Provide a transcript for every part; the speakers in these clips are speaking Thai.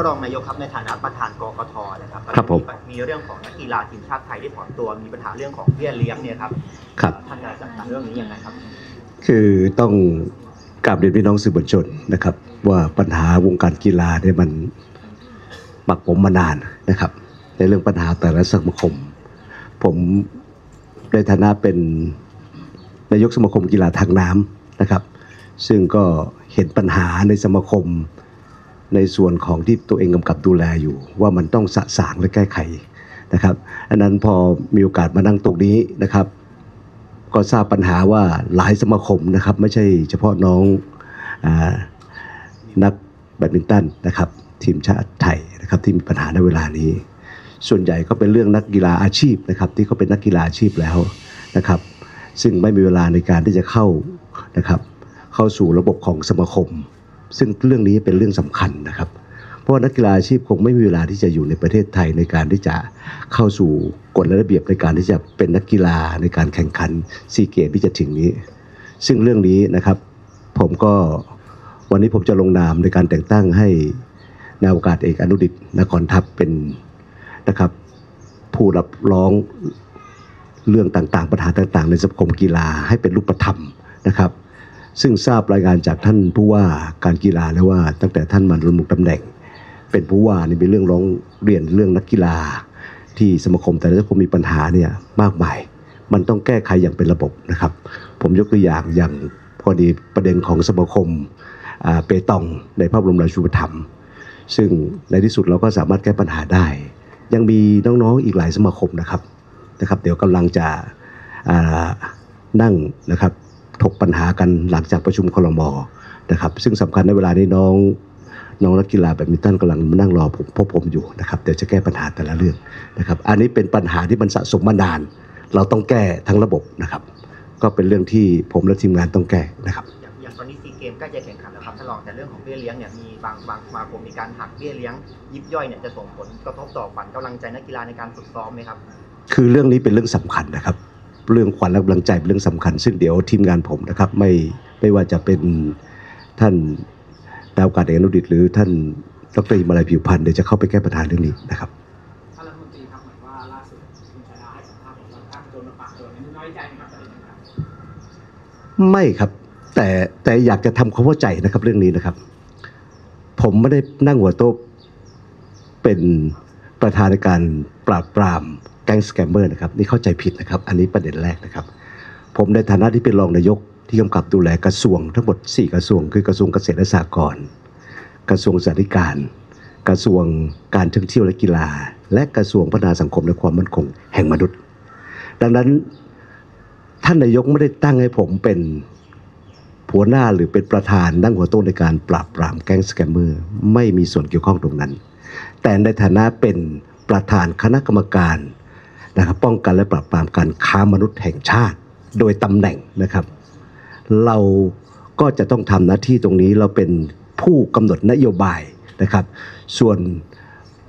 านรองนายกครับในฐานะประธานกกทนะครับครับผมมีเรื่องของนักกีฬาทีมชาติไทยที่ถอนตัวมีปัญหาเรื่องของเบี้ยเลี้ยงเนี่ยครับครับท่านจะจัดการเรื่องนี้ยังไงครับ คือต้องกราบเรียนพี่น้องสื่อมวลชนนะครับ ว่าปัญหาวงการกีฬาเนี่ยมันหมักผมมานานนะครับ ในเรื่องปัญหาแต่ละสมาคม ผมในฐานะเป็นนายกสมาคมกีฬาทางน้ำนะครับ ซึ่งก็เห็นปัญหาในสมาคม ในส่วนของที่ตัวเองกำกับดูแลอยู่ ว่ามันต้องสะสางและแก้ไขนะครับอันนั้นพอมีโอกาสมานั่งตรงนี้นะครับ ก็ทราบปัญหาว่าหลายสมาคมนะครับ ไม่ใช่เฉพาะน้องอนักแบดมินตันนะครับ ทีมชาติไทยนะครับที่มีปัญหาในเวลานี้ ส่วนใหญ่ก็เป็นเรื่องนักกีฬาอาชีพนะครับ ที่เขาเป็นนักกีฬาอาชีพแล้วนะครับ ซึ่งไม่มีเวลาในการที่จะเข้านะครับ เข้าสู่ระบบของสมาคม ซึ่งเรื่องนี้เป็นเรื่องสำคัญนะครับ เพราะนักกีฬาอาชีพคงไม่มีเวลาที่จะอยู่ในประเทศไทยในการที่จะเข้าสู่กฎและระเบียบในการที่จะเป็นนักกีฬาในการแข่งขันซีเกมที่จะถึงนี้ ซึ่งเรื่องนี้นะครับ ผมก็วันนี้ผมจะลงนามในการแต่งตั้งให้นายอวกาศเอกอนุดิตนครทัพเป็นนะครับ ผู้รับร้องเรื่องต่างๆ ปัญหาต่างๆ ในสังคมกีฬาให้เป็นรูปธรรมนะครับ ซึ่งทราบรายงานจากท่านผู้ว่าการกีฬาแล้วว่า ตั้งแต่ท่านมาดำรงตำแหน่ง เป็นผู้ว่านี่เป็นเรื่องร้องเรียนเรื่องนักกีฬา ที่สมาคมแต่ละสมาคมมีปัญหาเนี่ยมากมาย มันต้องแก้ไขอย่างเป็นระบบนะครับ ผมยกตัวอย่างอย่างพอดีประเด็นของสมาคมเปตองในพระบรมราชูปถัมภ์ซึ่งในที่สุดเราก็สามารถแก้ปัญหาได้ ยังมีน้องๆอีกหลายสมาคมนะครับนะครับ เดี๋ยวกำลังจะนั่งนะครับ ถกปัญหากันหลังจากประชุมคลมนะครับ ซึ่งสำคัญในเวลานี้น้องน้องนักกีฬาแบดมินตันกำลังมานั่งรอผมพบผมอยู่นะครับเดี๋ยวจะแก้ปัญหาแต่ละเรื่องนะครับ อันนี้เป็นปัญหาที่มันสะสมมานาน เราต้องแก้ทั้งระบบนะครับ ก็เป็นเรื่องที่ผมและทีมงานต้องแก้นะครับอย่างอย่างตอนนี้ซีเกมใกล้จะแข่งขันแล้วครับท่านรองแต่เรื่องของเบี้ยเลี้ยงเนี่ยมีบางบางสมาคมมีการหักเบี้ยเลี้ยง ยิบย่อยเนี่ยจะส่งผลกระทบต่อขวัญกำลังใจนักกีฬาในการฝึกซ้อมไหมครับ คือเรื่องนี้เป็นเรื่องสำคัญนะครับ เรื่องขวัญและกำลังใจเป็นเรื่องสำคัญ ซึ่งเดี๋ยวทีมงานผมนะครับไม่ไม่ว่าจะเป็นท่านดาวกาศเอกอนุดิต หรือท่านดรอิมาลัยผิวพันธ์เดี๋ยวจะเข้าไปแก้ปัญหาเรื่องนี้นะครับท่านรัฐมนตรีครับเหมือนว่าล่าสุดคุณชาดาให้สัมภาษณ์บอกว่าตั้งโดนมาปากโดนนี่น้อยใจไหมครับประเด็นนี้ครับไม่ครับ แต่แต่อยากจะทำความเข้าใจนะครับเรื่องนี้นะครับ ผมไม่ได้นั่งหัวโต๊ะเป็นประธานในการปราบปราม แก๊งสแกมเมอร์นะครับนี่เข้าใจผิดนะครับ อันนี้ประเด็นแรกนะครับ ผมในฐานะที่เป็นรองนายกที่กำกับดูแลกระทรวงทั้งหมด 4 กระทรวง คือกระทรวงเกษตรและสหกรณ์กระทรวงสาธารณการ กระทรวงการท่องเที่ยวและกีฬา และกระทรวงพัฒนาสังคมและความมั่นคง แห่งมนุษย์ ดังนั้นท่านนายกไม่ได้ตั้งให้ผมเป็นหัวหน้าหรือเป็นประธานนั่งหัวโต๊ะในการปราบปรามแก๊งสแกมเมอร์ไม่มีส่วนเกี่ยวข้องตรงนั้น แต่ในฐานะเป็นประธานคณะกรรมการ นะครับป้องกันและปราบปรามการค้ามนุษย์แห่งชาติ โดยตำแหน่งนะครับ เราก็จะต้องทำหน้าที่ตรงนี้เราเป็นผู้กำหนดนโยบายนะครับ ส่วน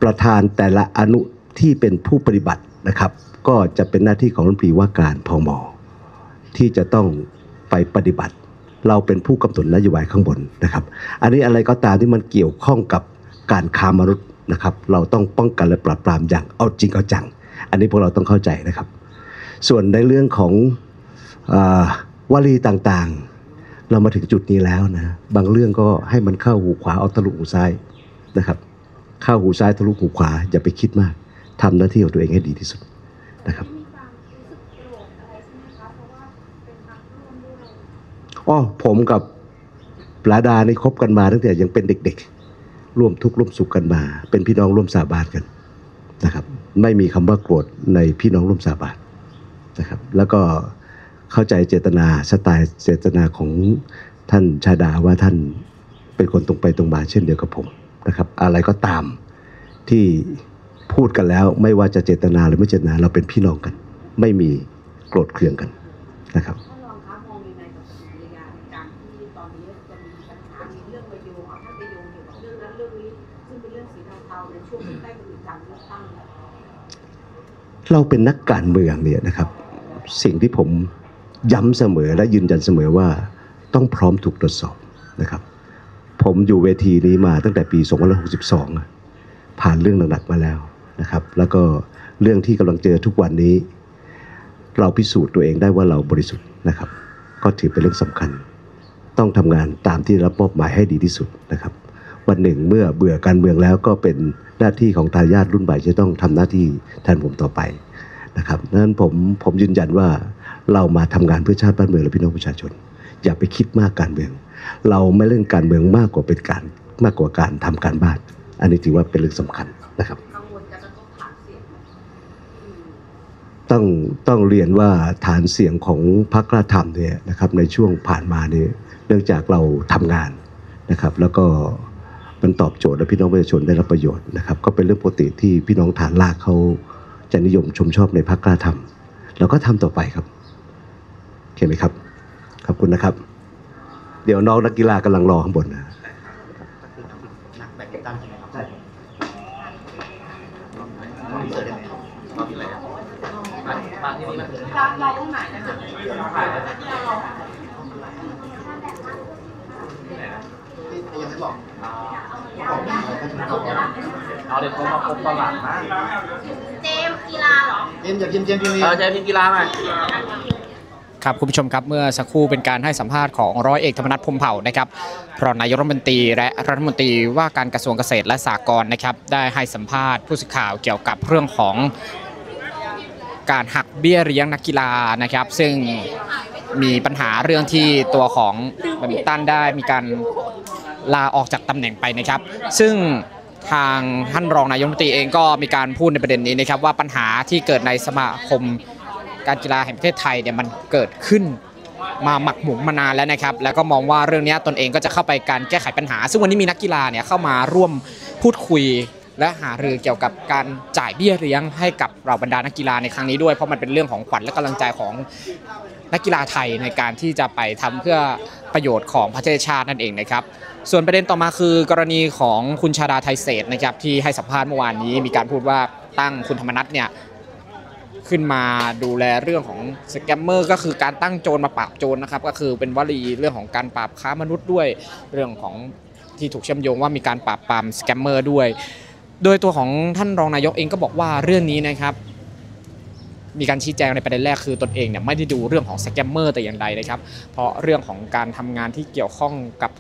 ประธานแต่ละอนุที่เป็นผู้ปฏิบัตินะครับ ก็จะเป็นหน้าที่ของรัฐมนตรีว่าการพมที่จะต้องไปปฏิบัติ เราเป็นผู้กำหนดนโยบายข้างบนนะครับ อันนี้อะไรก็ตามที่มันเกี่ยวข้องกับการค้ามนุษย์นะครับ เราต้องป้องกันและปราบปรามอย่างเอาจริงเอาจัง อันนี้พวกเราต้องเข้าใจนะครับ ส่วนในเรื่องของอวลีต่างๆ เรามาถึงจุดนี้แล้วนะ บางเรื่องก็ให้มันเข้าหูขวาเอาทะลุหูซ้ายนะครับ เข้าหูซ้ายทะลุหูขวาอย่าไปคิดมากทำหน้าที่ของตัวเองให้ดีที่สุดนะครับอ๋อผมกับปลาดานี่คบกันมาตั้งแต่ยังเป็นเด็ก ๆ ร่วมทุกข์ร่วมสุขกันมา เป็นพี่น้องร่วมสาบานกัน ไม่มีคำว่าโกรธในพี่น้องร่วมสาบานนะครับ แล้วก็เข้าใจเจตนาสไตล์เจตนาของท่านชาดาว่าท่านเป็นคนตรงไปตรงมาเช่นเดียวกับผมนะครับ อะไรก็ตามที่พูดกันแล้วไม่ว่าจะเจตนาหรือไม่เจตนาเราเป็นพี่น้องกัน ไม่มีโกรธเคืองกันนะครับท่านรองคะมองยังไงกับปฏิกิริยาในการที่ตอนนี้จะมีปัญหามีเรื่องไปโยงเอาท่านไปโยงเกี่ยวกับเรื่องนั้นเรื่องนี้ซึ่งเป็นเรื่องสีเทาๆในช่วงใกล้ๆกับการเลือกตั้งเนี่ย เราเป็นนักการเมืองเนี่ยนะครับ สิ่งที่ผมย้ำเสมอและยืนยันเสมอว่าต้องพร้อมถูกตรวจสอบนะครับ ผมอยู่เวทีนี้มาตั้งแต่ปี 2562อะผ่านเรื่องหนักๆมาแล้วนะครับ แล้วก็เรื่องที่กำลังเจอทุกวันนี้ เราพิสูจน์ตัวเองได้ว่าเราบริสุทธิ์นะครับ ก็ถือเป็นเรื่องสำคัญ ต้องทำงานตามที่รับมอบหมายให้ดีที่สุดนะครับ วันหนึ่งเมื่อเบื่อการเมืองแล้วก็เป็นหน้าที่ของทายาทรุ่นใหม่ที่ต้องทำหน้าที่แทนผมต่อไปนะครับนั้นผมผมยืนยันว่าเรามาทำงานเพื่อชาติบ้านเมืองและพี่น้องประชาชน อย่าไปคิดมากการเมือง เราไม่เล่นการเมืองมากกว่าเป็นการมากกว่าการทำการบ้าน อันนี้ถือว่าเป็นเรื่องสำคัญนะครับต้องต้องเรียนว่าฐานเสียงของพรรคกล้าทำเนี่ยนะครับในช่วงผ่านมาเนี่ยเนื่องจากเราทำงานนะครับ แล้วก็ มันตอบโจทย์และพี่น้องประชาชนได้รับประโยชน์นะครับก็เป็นเรื่องปกติที่พี่น้องฐานลากเขาจะนิยมชมชอบในพรรคกล้าทำเราก็ทำต่อไปครับโอเคไหมครับขอบคุณนะครับ เดี๋ยวน้องนักกีฬากำลังรอข้างบนนะก็คือนักแบดมินตันใช่ไหมครับใช่เสิร์ฟได้ไหมรอบที่ไหนครับมาที่นี่มา เราเราตรงไหนนะคะ ยังไม่บอก เอาเด็กเขามาพบตอนหลังนะเจมส์กีฬาเหรอ เจมส์อย่าพิมพ์เจมส์พิมพ์เออใจพิมพ์กีฬาหน่อยครับคุณผู้ชมครับเมื่อสักครู่เป็นการให้สัมภาษณ์ของร้อยเอกธรรมนัฐพรหมเผ่านะครับรองนายกรัฐมนตรีและรัฐมนตรีว่าการกระทรวงเกษตรและสหกรณ์นะครับได้ให้สัมภาษณ์ผู้สื่อข่าวเกี่ยวกับเรื่องของการหักเบี้ยเลี้ยงนักกีฬานะครับ ซึ่งมีปัญหาเรื่องที่ตัวของแบดมินตันได้มีการลาออกจากตำแหน่งไปนะครับ ซึ่ง ทางท่านรองนายกรัฐมนตรีเองก็มีการพูดในประเด็นนี้นะครับว่าปัญหาที่เกิดในสมาคมการกีฬาแห่งประเทศไทยเนี่ยมันเกิดขึ้นมาหมักหมมมานานแล้วนะครับ แล้วก็มองว่าเรื่องนี้ตนเองก็จะเข้าไปการแก้ไขปัญหา ซึ่งวันนี้มีนักกีฬาเนี่ยเข้ามาร่วมพูดคุย และหารือเกี่ยวกับการจ่ายเบี้ยเลี้ยงให้กับเราบรรดานักกีฬาในครั้งนี้ด้วยเพราะมันเป็นเรื่องของขวัญและกำลังใจของนักกีฬาไทยในการที่จะไปทำเพื่อประโยชน์ของประเทศชาตินั่นเองนะครับ ส่วนประเด็นต่อมาคือกรณีของคุณชาดาไทยเศษนะครับที่ให้สัมภาษณ์เมื่อวานนี้ มีการพูดว่าตั้งคุณธรรมนัฐเนี่ยขึ้นมาดูแลเรื่องของสแกมเมอร์ก็คือการตั้งโจรมาปราบโจรนะครับก็คือเป็นวลีเรื่องของการปราบค้ามนุษย์ด้วยเรื่องของที่ถูกเชื่อมโยงว่ามีการปราบปรามสแกมเมอร์ด้วย โดยตัวของท่านรองนายกเองก็บอกว่าเรื่องนี้นะครับ มีการชี้แจงในประเด็นแรกคือตนเองเนี่ยไม่ได้ดูเรื่องของสแกมเมอร์แต่อย่างใดนะครับ เพราะเรื่องของการทำงานที่เกี่ยวข้องกับ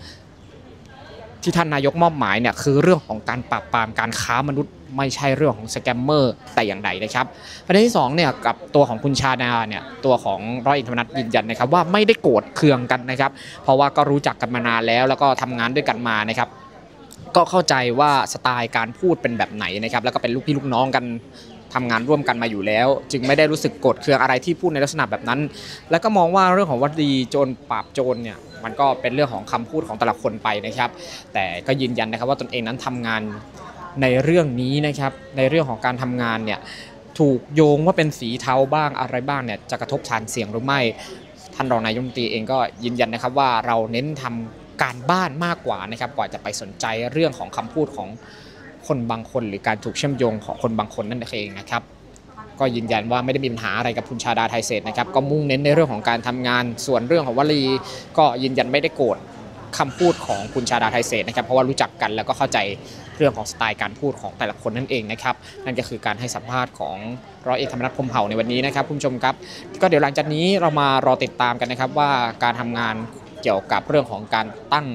ที่ท่านนายกมอบหมายเนี่ยคือเรื่องของการปราบปรามการค้ามนุษย์ไม่ใช่เรื่องของสแกมเมอร์แต่อย่างใดนะครับประเด็นที่สองเนี่ยกับตัวของคุณชาดาเนี่ยตัวของร้อยเอกธรรมนัฐยืนยันนะครับว่าไม่ได้โกรธเคืองกันนะครับ เพราะว่าก็รู้จักกันมานานแล้วแล้วก็ทำงานด้วยกันมานะครับ ก็เข้าใจว่าสไตล์การพูดเป็นแบบไหนนะครับแล้วก็เป็นลูกพี่ลูกน้องกันทำงานร่วมกันมาอยู่แล้ว จึงไม่ได้รู้สึกกรธเครืองอะไรที่พูดในลักษณะแบบนั้น แล้วก็มองว่าเรื่องของวัดดีโจรปราบโจรเนี่ยมันก็เป็นเรื่องของคำพูดของแต่ละคนไปนะครับ แต่ก็ยืนยันนะครับว่าตนเองนั้นทำงานในเรื่องนี้นะครับ ในเรื่องของการทำงานเนี่ยถูกโยงว่าเป็นสีเทาบ้างอะไรบ้างเนี่ยจะกระทบฐานเสียงหรือไม่ ท่านรองนายกรัฐมนตรีเองก็ยืนยันนะครับว่าเราเน้นทำ การบ้านมากกว่านะครับกว่าจะไปสนใจเรื่องของคำพูดของคนบางคน หรือการถูกเชื่อมโยงของคนบางคนนั่นเองนะครับก็ยืนยันว่าไม่ได้มีปัญหาอะไรกับคุณชาดาไทยเศรษฐ์นะครับก็มุ่งเน้นในเรื่องของการทำงานส่วนเรื่องของวลี ก็ยืนยันไม่ได้โกรธคำพูดของคุณชาดาไทยเศรษฐ์นะครับเพราะว่ารู้จักกันแล้วก็เข้าใจเรื่องของสไตล์การพูดของแต่ละคนนั่นเองนะครับนั่นก็คือการให้สัมภาษณ์ของร้อยเอกธรรมนัฐพรมเผ่าในวันนี้นะครับคุณผู้ชมครับ ก็เดี๋ยวหลังจากนี้เรามารอติดตามกันนะครับว่าการทำงาน เกี่ยวกับเรื่องของการตั้ง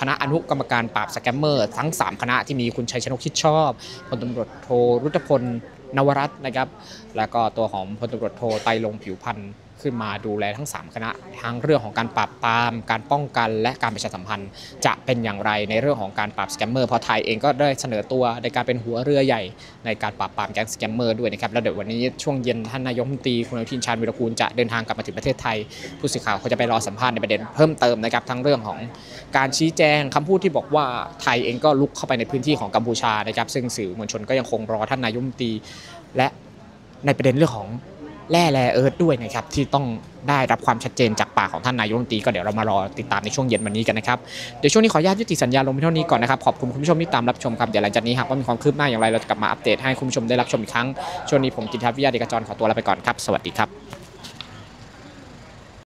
คณะอนุกรรมการปราบสแกมเมอร์ทั้ง 3 คณะที่มีคุณชัยชนกชิดชอบพลตำรวจโทรุตพลนวรัตน์นะครับ แล้วก็ตัวของพลตำรวจโทไตลงผิวพันธ์ ขึ้นมาดูแลทั้ง 3 คณะทั้งเรื่องของการปราบปราม การป้องกันและการประชาสัมพันธ์ จะเป็นอย่างไรในเรื่องของการปราบสแกมเมอร์เพราะไทยเองก็ได้เสนอตัวในการเป็นหัวเรือใหญ่ในการปราบปรามแก๊งสแกมเมอร์ด้วยนะครับแล้วเดี๋ยววันนี้ช่วงเย็นท่านนายกรัฐมนตรีคุณอนุทินชาญวิรกูลจะเดินทางกลับมาถึงประเทศไทย ผู้สื่อข่าวเขาจะไปรอสัมภาษณ์ในประเด็นเพิ่มเติมนะครับทั้งเรื่องของการชี้แจงคำพูดที่บอกว่าไทยเองก็ลุกเข้าไปในพื้นที่ของกัมพูชานะครับซึ่งสื่อมวลชนก็ยังคงรอท่านนายกรัฐมนตรีและในประเด็นเรื่องของ แร่แร่เอิร์ดด้วยนะครับที่ต้องได้รับความชัดเจนจากปากของท่านนายกรัฐมนตรีก็เดี๋ยวเรามารอติดตามในช่วงเย็นวันนี้กันนะครับเดี๋ยวช่วงนี้ขออนุญาตยุติสัญญาลงเพียงเท่านี้ก่อนนะครับขอบคุณคุณผู้ชมที่ตามรับชมครับเดี๋ยวหลังจากนี้หากว่ามีความคืบหน้าอย่างไรเราจะกลับมาอัปเดตให้คุณผู้ชมได้รับชมอีกครั้งช่วงนี้ผมกิตทัศน์วิทยาเดกจรขอตัวลาไปก่อนครับสวัสดีครับ